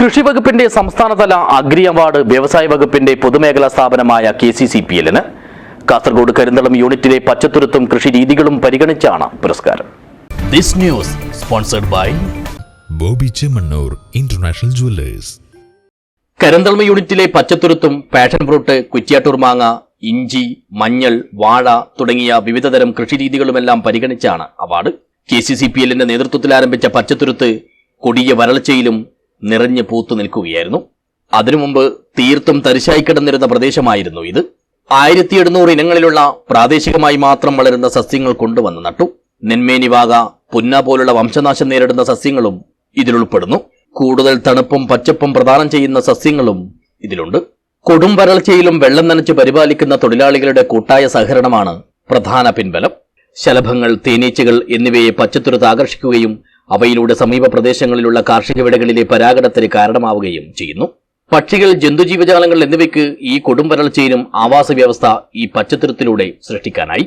കൃഷി വകുപ്പിന്റെ സംസ്ഥാനതല അഗ്രി അവാർഡ് വ്യവസായ വകുപ്പിന്റെ പൊതുമേഖലാ സ്ഥാപനമായ കെ സി സി പി എല്ലിന് കാസർഗോഡ് കരിന്തളം യൂണിറ്റിലെ പച്ചത്തുരുത്തും കൃഷി രീതികളും പരിഗണിച്ചാണ് പുരസ്കാരം. This news sponsored by Boby Chemmanur international jewellers. Karinthalam യൂണിറ്റിലെ പച്ചത്തുരുത്തും പാഷൻ ഫ്രൂട്ട് കുറ്റ്യാട്ടൂർ മാങ്ങ ഇഞ്ചി മഞ്ഞൾ വാഴ തുടങ്ങിയ വിവിധതരം കൃഷിരീതികളുമെല്ലാം പരിഗണിച്ചാണ് award. K C C P എല്ലിന്റെ നേതൃത്വത്തിൽ ആരംഭിച്ച പച്ചത്തുരുത്ത് കൊടിയ വരൾച്ചയിലും നിറഞ്ഞു പൂത്തു നിൽക്കുകയായിരുന്നു. അതിനു മുമ്പ് തീർത്തും തരിശായി കിടന്നിരുന്ന പ്രദേശമായിരുന്നു ഇത്. ആയിരത്തി എഴുന്നൂറ് ഇനങ്ങളിലുള്ള പ്രാദേശികമായി മാത്രം വളരുന്ന സസ്യങ്ങൾ കൊണ്ടുവന്ന് നട്ടു. നെന്മേനിവാക പുന്ന പോലുള്ള വംശനാശം നേരിടുന്ന സസ്യങ്ങളും ഇതിലുൾപ്പെടുന്നു കൂടുതൽ തണുപ്പും പച്ചപ്പും പ്രദാനം ചെയ്യുന്ന സസ്യങ്ങളും ഇതിലുണ്ട്. കൊടും വരൾച്ചയിലും വെള്ളം നനച്ച് പരിപാലിക്കുന്ന തൊഴിലാളികളുടെ കൂട്ടായ സഹകരണമാണ് പ്രധാന പിൻബലം. ശലഭങ്ങൾ തേനീച്ചകൾ എന്നിവയെ പച്ചത്തുരുത്ത് ആകർഷിക്കുകയും അവയിലൂടെ സമീപ പ്രദേശങ്ങളിലുള്ള കാർഷിക വിളകളിലെ പരാഗണത്തിന് കാരണമാവുകയും ചെയ്യുന്നു. പക്ഷികൾ ജന്തുജീവജാലങ്ങൾ എന്നിവയ്ക്ക് ഈ കൊടും വരൾച്ചയിലും ആവാസ വ്യവസ്ഥ ഈ പച്ചത്തരത്തിലൂടെ സൃഷ്ടിക്കാനായി.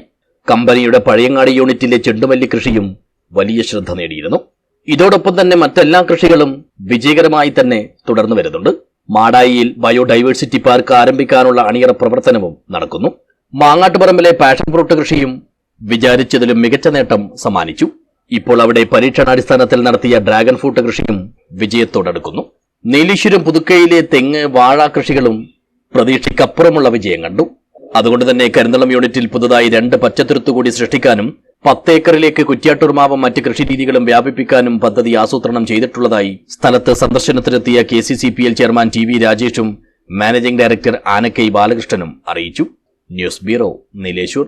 കമ്പനിയുടെ പഴയങ്ങാടി യൂണിറ്റിലെ ചെണ്ടുമല്ലി കൃഷിയും വലിയ ശ്രദ്ധ നേടിയിരുന്നു. ഇതോടൊപ്പം തന്നെ മറ്റെല്ലാ കൃഷികളും വിജയകരമായി തന്നെ തുടർന്നു വരുന്നുണ്ട്. മാടായിയിൽ ബയോഡൈവേഴ്സിറ്റി പാർക്ക് ആരംഭിക്കാനുള്ള അണിയറ പ്രവർത്തനവും നടക്കുന്നു. മാങ്ങാട്ടുപറമ്പിലെ പാഷൻ ഫ്രൂട്ട് കൃഷിയും വിചാരിച്ചതിലും മികച്ച നേട്ടം സമ്മാനിച്ചു. ഇപ്പോൾ അവിടെ പരീക്ഷണാടിസ്ഥാനത്തിൽ നടത്തിയ ഡ്രാഗൺ ഫ്രൂട്ട് കൃഷിയും വിജയത്തോടടുക്കുന്നു. നീലീശ്വരം പുതുക്കയിലെ തെങ്ങ് വാഴ കൃഷികളും പ്രതീക്ഷയ്ക്കപ്പുറമുള്ള വിജയം കണ്ടു. അതുകൊണ്ട് തന്നെ കരിന്തളം യൂണിറ്റിൽ പുതുതായി രണ്ട് പച്ചത്തുരുത്ത് കൂടി സൃഷ്ടിക്കാനും പത്തേക്കറിലേക്ക് കുറ്റ്യാട്ടൂർമാവും മറ്റ് കൃഷിരീതികളും വ്യാപിപ്പിക്കാനും പദ്ധതി ആസൂത്രണം ചെയ്തിട്ടുള്ളതായി സ്ഥലത്ത് സന്ദർശനത്തിനെത്തിയ K C C P L chairman T V രാജേഷും managing director Anakkai ബാലകൃഷ്ണനും അറിയിച്ചു. News bureau Nileshwar.